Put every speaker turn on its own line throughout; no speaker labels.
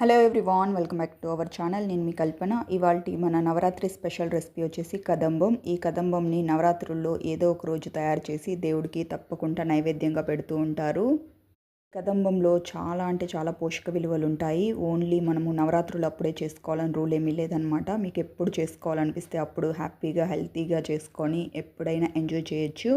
Hello everyone welcome back to our channel నేను మీ కల్పన. ఇవాళ మన నవరాత్రి స్పెషల్ రెసిపీ వచ్చేసి కదంబం. ఈ కదంబంని నవరాత్రుల్లో ఏదో ఒక రోజు తయారు చేసి దేవుడికి తప్పకుండా నైవేద్యంగా పెడుతూ ఉంటారు. కదంబంలో చాలా అంటే చాలా పోషక విలువలు ఉంటాయి. ఓన్లీ మనము నవరాత్రులు అప్పుడే చేసుకోవాలని రూల్ ఏమీ లేదనమాట మీకు ఎప్పుడు చేసుకోవాలనిపిస్తే అప్పుడు హ్యాపీగా హెల్తీగా చేసుకొని ఎప్పుడైనా ఎంజాయ్ చేయొచ్చు.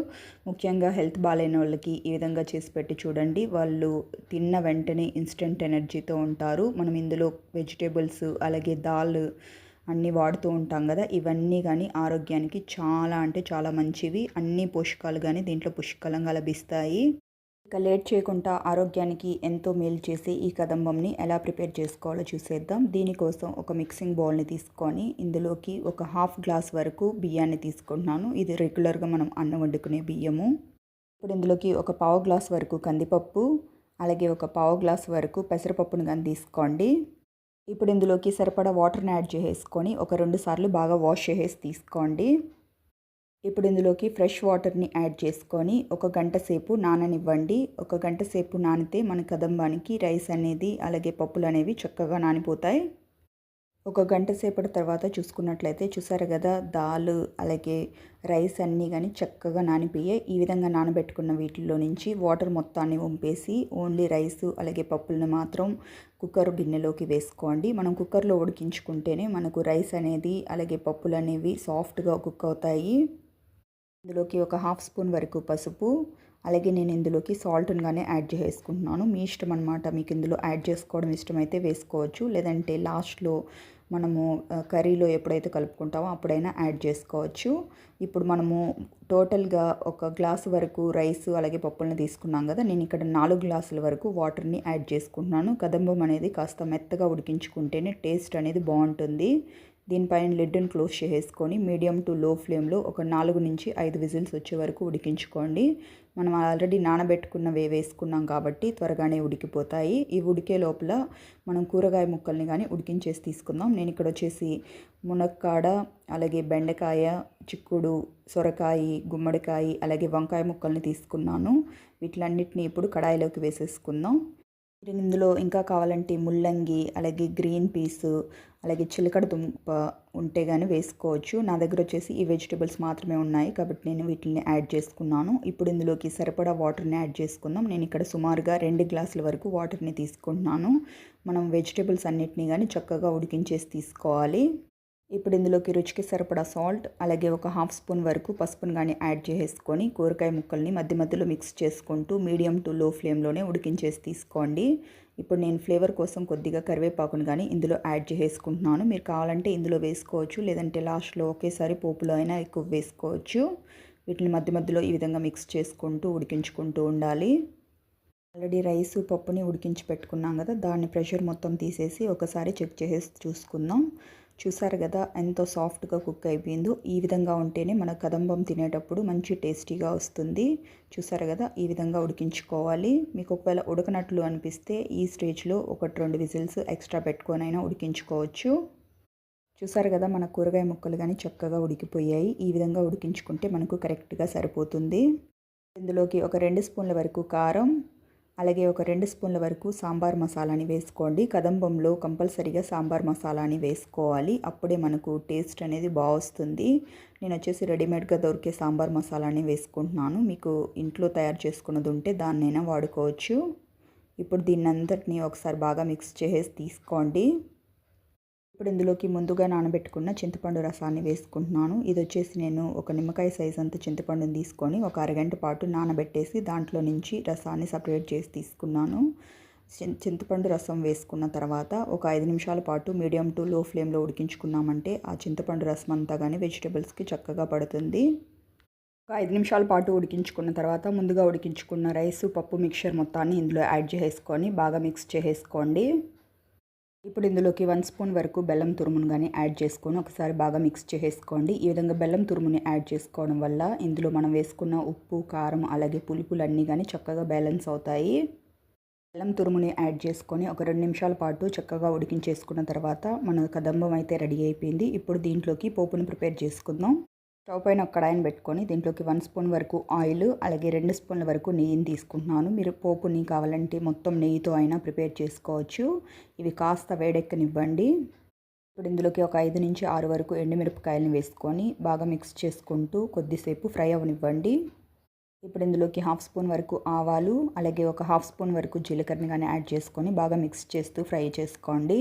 ముఖ్యంగా హెల్త్ బాగాలేని వాళ్ళకి ఈ విధంగా చేసి పెట్టి చూడండి. వాళ్ళు తిన్న వెంటనే ఇన్స్టెంట్ ఎనర్జీతో ఉంటారు. మనం ఇందులో వెజిటేబుల్స్ అలాగే దాల్ అన్నీ వాడుతూ ఉంటాం కదా. ఇవన్నీ కానీ ఆరోగ్యానికి చాలా అంటే చాలా మంచివి. అన్ని పోషకాలు కానీ దీంట్లో పుష్కలంగా లభిస్తాయి. ఇక లేట్ చేయకుండా ఆరోగ్యానికి ఎంతో మేలు చేసే ఈ కదంబంని ఎలా ప్రిపేర్ చేసుకోవాలో చూసేద్దాం. దీనికోసం ఒక మిక్సింగ్ బౌల్ని తీసుకొని ఇందులోకి ఒక హాఫ్ గ్లాస్ వరకు బియ్యాన్ని తీసుకుంటున్నాను. ఇది రెగ్యులర్గా మనం అన్నం వండుకునే బియ్యము. ఇప్పుడు ఇందులోకి ఒక పావు గ్లాస్ వరకు కందిపప్పు అలాగే ఒక పావు గ్లాస్ వరకు పెసరపప్పును కానీ తీసుకోండి. ఇప్పుడు ఇందులోకి సరిపడా వాటర్ని యాడ్ చేసేసుకొని ఒక రెండు సార్లు బాగా వాష్ చేసేసి తీసుకోండి. ఇప్పుడు ఇందులోకి ఫ్రెష్ వాటర్ని యాడ్ చేసుకొని ఒక గంట సేపు నాననివ్వండి. ఒక గంట సేపు నానితే మన కదంబానికి రైస్ అనేది అలాగే పప్పులు అనేవి చక్కగా నానిపోతాయి. ఒక గంట సేపటి తర్వాత చూసుకున్నట్లయితే చూసారు కదా దాల్ అలాగే రైస్ అన్నీ కానీ చక్కగా నానిపోయాయి. ఈ విధంగా నానబెట్టుకున్న వీటిల్లో నుంచి వాటర్ మొత్తాన్ని వంపేసి ఓన్లీ రైస్ అలాగే పప్పులను మాత్రం కుక్కర్ గిన్నెలోకి వేసుకోండి. మనం కుక్కర్లో ఉడికించుకుంటేనే మనకు రైస్ అనేది అలాగే పప్పులు అనేవి సాఫ్ట్గా కుక్ అవుతాయి. ఇందులోకి ఒక హాఫ్ స్పూన్ వరకు పసుపు అలాగే నేను ఇందులోకి సాల్ట్ని కానీ యాడ్ చేసుకుంటున్నాను. మీ ఇష్టం అనమాట మీకు ఇందులో యాడ్ చేసుకోవడం ఇష్టమైతే వేసుకోవచ్చు. లేదంటే లాస్ట్లో మనము కర్రీలో ఎప్పుడైతే కలుపుకుంటామో అప్పుడైనా యాడ్ చేసుకోవచ్చు. ఇప్పుడు మనము టోటల్గా ఒక గ్లాసు వరకు రైస్ అలాగే పప్పులను తీసుకున్నాం కదా నేను ఇక్కడ నాలుగు గ్లాసుల వరకు వాటర్ని యాడ్ చేసుకుంటున్నాను. కదంబం అనేది కాస్త మెత్తగా ఉడికించుకుంటేనే టేస్ట్ అనేది బాగుంటుంది. దీనిపైన లిడ్ని క్లోజ్ చేసుకొని మీడియం టు లో ఫ్లేమ్లో ఒక నాలుగు నుంచి ఐదు విజిల్స్ వచ్చే వరకు ఉడికించుకోండి. మనం ఆల్రెడీ నానబెట్టుకున్నవే వేసుకున్నాం కాబట్టి త్వరగానే ఉడికిపోతాయి. ఈ ఉడికే లోపల మనం కూరగాయ ముక్కల్ని కానీ ఉడికించేసి తీసుకుందాం. నేను ఇక్కడ వచ్చేసి మునక్కాడ అలాగే బెండకాయ చిక్కుడు సొరకాయ గుమ్మడికాయ అలాగే వంకాయ ముక్కల్ని తీసుకున్నాను. వీటిలన్నిటిని ఇప్పుడు కడాయిలోకి వేసేసుకుందాం. ఇందులో ఇంకా కావాలంటే ముల్లంగి అలాగే గ్రీన్ పీస్ అలాగే చిలకడ దుంప ఉంటే కానీ వేసుకోవచ్చు. నా దగ్గర వచ్చేసి ఈ వెజిటేబుల్స్ మాత్రమే ఉన్నాయి కాబట్టి నేను వీటిని యాడ్ చేసుకున్నాను. ఇప్పుడు ఇందులోకి సరిపడా వాటర్ని యాడ్ చేసుకుందాం. నేను ఇక్కడ సుమారుగా రెండు గ్లాసుల వరకు వాటర్ని తీసుకుంటున్నాను. మనం వెజిటేబుల్స్ అన్నిటినీ కానీ చక్కగా ఉడికించేసి తీసుకోవాలి. ఇప్పుడు ఇందులోకి రుచికి సరిపడా సాల్ట్ అలాగే ఒక హాఫ్ స్పూన్ వరకు పసుపును కానీ యాడ్ చేసుకొని కూరగాయ ముక్కల్ని మధ్య మధ్యలో మిక్స్ చేసుకుంటూ మీడియం టు లో ఫ్లేమ్లోనే ఉడికించేసి తీసుకోండి. ఇప్పుడు నేను ఫ్లేవర్ కోసం కొద్దిగా కరివేపాకును కానీ ఇందులో యాడ్ చేసుకుంటున్నాను మీరు కావాలంటే ఇందులో వేసుకోవచ్చు లేదంటే లాస్ట్లో ఒకేసారి పోపులో అయినా ఎక్కువ వేసుకోవచ్చు. వీటిని మధ్య మధ్యలో ఈ విధంగా మిక్స్ చేసుకుంటూ ఉడికించుకుంటూ ఉండాలి. ఆల్రెడీ రైస్ పప్పుని ఉడికించి పెట్టుకున్నాం కదా దాన్ని ప్రెషర్ మొత్తం తీసేసి ఒకసారి చెక్ చేసేసి చూసుకుందాం. చూసారు కదా ఎంతో సాఫ్ట్గా కుక్ అయిపోయిందో. ఈ విధంగా ఉంటేనే మన కదంబం తినేటప్పుడు మంచి టేస్టీగా వస్తుంది. చూసారు కదా ఈ విధంగా ఉడికించుకోవాలి. మీకు ఒకవేళ ఉడకనట్లు అనిపిస్తే ఈ స్టేజ్లో ఒకటి రెండు విజిల్స్ ఎక్స్ట్రా పెట్టుకొనైనా ఉడికించుకోవచ్చు. చూసారు కదా మన కూరగాయ ముక్కలు కానీ చక్కగా ఉడికిపోయాయి. ఈ విధంగా ఉడికించుకుంటే మనకు కరెక్ట్గా సరిపోతుంది. ఇందులోకి ఒక రెండు స్పూన్ల వరకు కారం అలాగే ఒక రెండు స్పూన్ల వరకు సాంబార్ మసాలాని వేసుకోండి. కదంబంలో కంపల్సరీగా సాంబార్ మసాలాని వేసుకోవాలి. అప్పుడే మనకు టేస్ట్ అనేది బాగా వస్తుంది నేను వచ్చేసి రెడీమేడ్గా దొరికే సాంబార్ మసాలాని వేసుకుంటున్నాను. మీకు ఇంట్లో తయారు చేసుకున్నది ఉంటే దాన్నైనా వాడుకోవచ్చు. ఇప్పుడు దీన్ని ఒకసారి బాగా మిక్స్ చేసేసి తీసుకోండి. ఇప్పుడు ఇందులోకి ముందుగా నానబెట్టుకున్న చింతపండు రసాన్ని వేసుకుంటున్నాను. ఇది వచ్చేసి నేను ఒక నిమ్మకాయ సైజ్ అంత చింతపండుని తీసుకొని ఒక అరగంట పాటు నానబెట్టేసి దాంట్లో నుంచి రసాన్ని సపరేట్ చేసి తీసుకున్నాను. చింతపండు రసం వేసుకున్న తర్వాత ఒక ఐదు నిమిషాల పాటు మీడియం టు లో ఫ్లేమ్లో ఉడికించుకున్నామంటే ఆ చింతపండు రసం అంతా కానీ వెజిటేబుల్స్కి చక్కగా పడుతుంది. ఒక ఐదు నిమిషాల పాటు ఉడికించుకున్న తర్వాత ముందుగా ఉడికించుకున్న రైసు పప్పు మిక్చర్ మొత్తాన్ని ఇందులో యాడ్ చేసుకొని బాగా మిక్స్ చేసుకోండి ఇప్పుడు ఇందులోకి వన్ స్పూన్ వరకు బెల్లం తురుమును కానీ యాడ్ చేసుకొని ఒకసారి బాగా మిక్స్ చేసుకోండి ఈ విధంగా బెల్లం తురుముని యాడ్ చేసుకోవడం వల్ల ఇందులో మనం వేసుకున్న ఉప్పు కారం అలాగే పులుపులు అన్నీ కానీ చక్కగా బ్యాలెన్స్ అవుతాయి. బెల్లం తురుముని యాడ్ చేసుకొని ఒక రెండు నిమిషాల పాటు చక్కగా ఉడికించేసుకున్న తర్వాత మన కదంబం అయితే రెడీ అయిపోయింది. ఇప్పుడు దీంట్లోకి పోపును ప్రిపేర్ చేసుకుందాం. స్టవ్ పైన ఒక కడాయిని పెట్టుకొని దీంట్లోకి వన్ స్పూన్ వరకు ఆయిల్ అలాగే రెండు స్పూన్ల వరకు నెయ్యిని తీసుకుంటున్నాను. మీరు పోపుని కావాలంటే మొత్తం నెయ్యితో అయినా ప్రిపేర్ చేసుకోవచ్చు. ఇవి కాస్త వేడెక్కనివ్వండి. ఇప్పుడు ఇందులోకి ఒక ఐదు నుంచి ఆరు వరకు ఎండుమిరపకాయలను వేసుకొని బాగా మిక్స్ చేసుకుంటూ కొద్దిసేపు ఫ్రై అవనివ్వండి. ఇప్పుడు ఇందులోకి హాఫ్ స్పూన్ వరకు ఆవాలు అలాగే ఒక హాఫ్ స్పూన్ వరకు జీలకర్రని కానీ యాడ్ చేసుకొని బాగా మిక్స్ చేస్తూ ఫ్రై చేసుకోండి.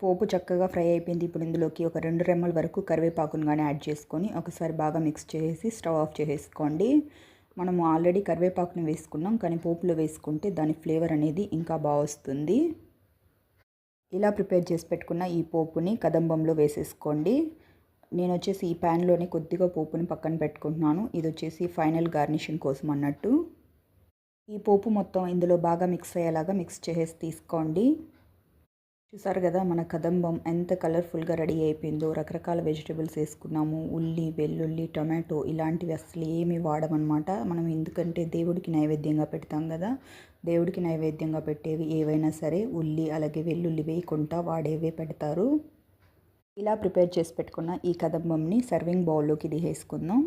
పోపు చక్కగా ఫ్రై అయిపోయింది. ఇప్పుడు ఇందులోకి ఒక రెండు రెమ్మల వరకు కరివేపాకును కానీ యాడ్ చేసుకొని ఒకసారి బాగా మిక్స్ చేసి స్టవ్ ఆఫ్ చేసేసుకోండి. మనము ఆల్రెడీ కరివేపాకుని వేసుకున్నాం. కానీ పోపులో వేసుకుంటే దాని ఫ్లేవర్ అనేది ఇంకా బాగా వస్తుంది. ఇలా ప్రిపేర్ చేసి పెట్టుకున్న ఈ పోపుని కదంబంలో వేసేసుకోండి. నేను వచ్చేసి ఈ ప్యాన్లోనే కొద్దిగా పోపుని పక్కన పెట్టుకుంటున్నాను. ఇది వచ్చేసి ఫైనల్ గార్నిషింగ్ కోసం అన్నట్టు. ఈ పోపు మొత్తం ఇందులో బాగా మిక్స్ అయ్యేలాగా మిక్స్ చేసేసి తీసుకోండి. చూసారు కదా మన కదంబం ఎంత కలర్ఫుల్గా రెడీ అయిపోయిందో రకరకాల వెజిటబుల్స్ వేసుకున్నాము. ఉల్లి వెల్లుల్లి టొమాటో ఇలాంటివి అసలు ఏమి వాడమన్నమాట మనం ఎందుకంటే దేవుడికి నైవేద్యంగా పెడతాం కదా దేవుడికి నైవేద్యంగా పెట్టేవి ఏవైనా సరే ఉల్లి అలాగే వెల్లుల్లి వేయకుండా వాడేవే పెడతారు. ఇలా ప్రిపేర్ చేసి పెట్టుకున్న ఈ కదంబంని సర్వింగ్ బౌల్లోకి దిగేసుకుందాం.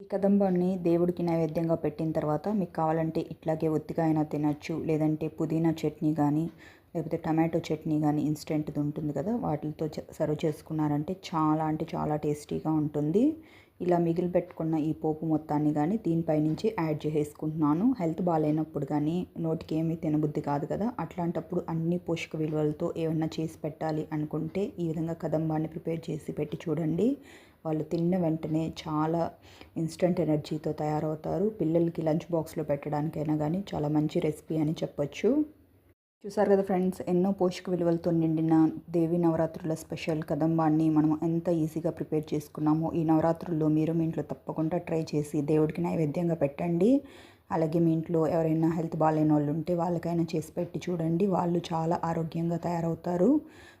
ఈ కదంబాన్ని దేవుడికి నైవేద్యంగా పెట్టిన తర్వాత మీకు కావాలంటే ఇట్లాగే ఒత్తిగా అయినా తినచ్చు లేదంటే పుదీనా చట్నీ కానీ లేకపోతే టమాటో చట్నీ కానీ ఇన్స్టెంట్ది ఉంటుంది కదా వాటితో సర్వ్ చేసుకున్నారంటే చాలా అంటే చాలా టేస్టీగా ఉంటుంది. ఇలా మిగిలి పెట్టుకున్న ఈ పోపు మొత్తాన్ని కానీ దీనిపైనుంచి యాడ్ చేసేసుకుంటున్నాను. హెల్త్ బాగాలేనప్పుడు కానీ నోటికి ఏమీ తినబుద్ధి కాదు కదా అట్లాంటప్పుడు అన్ని పోషక విలువలతో ఏమన్నా చేసి పెట్టాలి అనుకుంటే ఈ విధంగా కదంబాన్ని ప్రిపేర్ చేసి పెట్టి చూడండి. వాళ్ళు తిన్న వెంటనే చాలా ఇన్స్టంట్ ఎనర్జీతో తయారవుతారు. పిల్లలకి లంచ్ బాక్స్లో పెట్టడానికైనా కానీ చాలా మంచి రెసిపీ అని చెప్పొచ్చు. చూసారు కదా ఫ్రెండ్స్ ఎన్నో పోషక విలువలతో నిండిన దేవి నవరాత్రుల స్పెషల్ కదంబాన్ని మనం ఎంత ఈజీగా ప్రిపేర్ చేసుకున్నామో ఈ నవరాత్రుల్లో మీరు మీ ఇంట్లో తప్పకుండా ట్రై చేసి దేవుడికి నైవేద్యంగా పెట్టండి. అలాగే మీ ఇంట్లో ఎవరైనా హెల్త్ బాగాలేని వాళ్ళు ఉంటే వాళ్ళకైనా చేసి పెట్టి చూడండి. వాళ్ళు చాలా ఆరోగ్యంగా తయారవుతారు.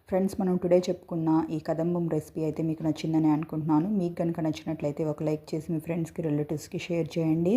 ఫ్రెండ్స్ మనం టుడే చెప్పుకున్న ఈ కదంబం రెసిపీ అయితే మీకు నచ్చిందని అనుకుంటున్నాను. మీకు కనుక నచ్చినట్లయితే ఒక లైక్ చేసి మీ ఫ్రెండ్స్కి రిలేటివ్స్కి షేర్ చేయండి.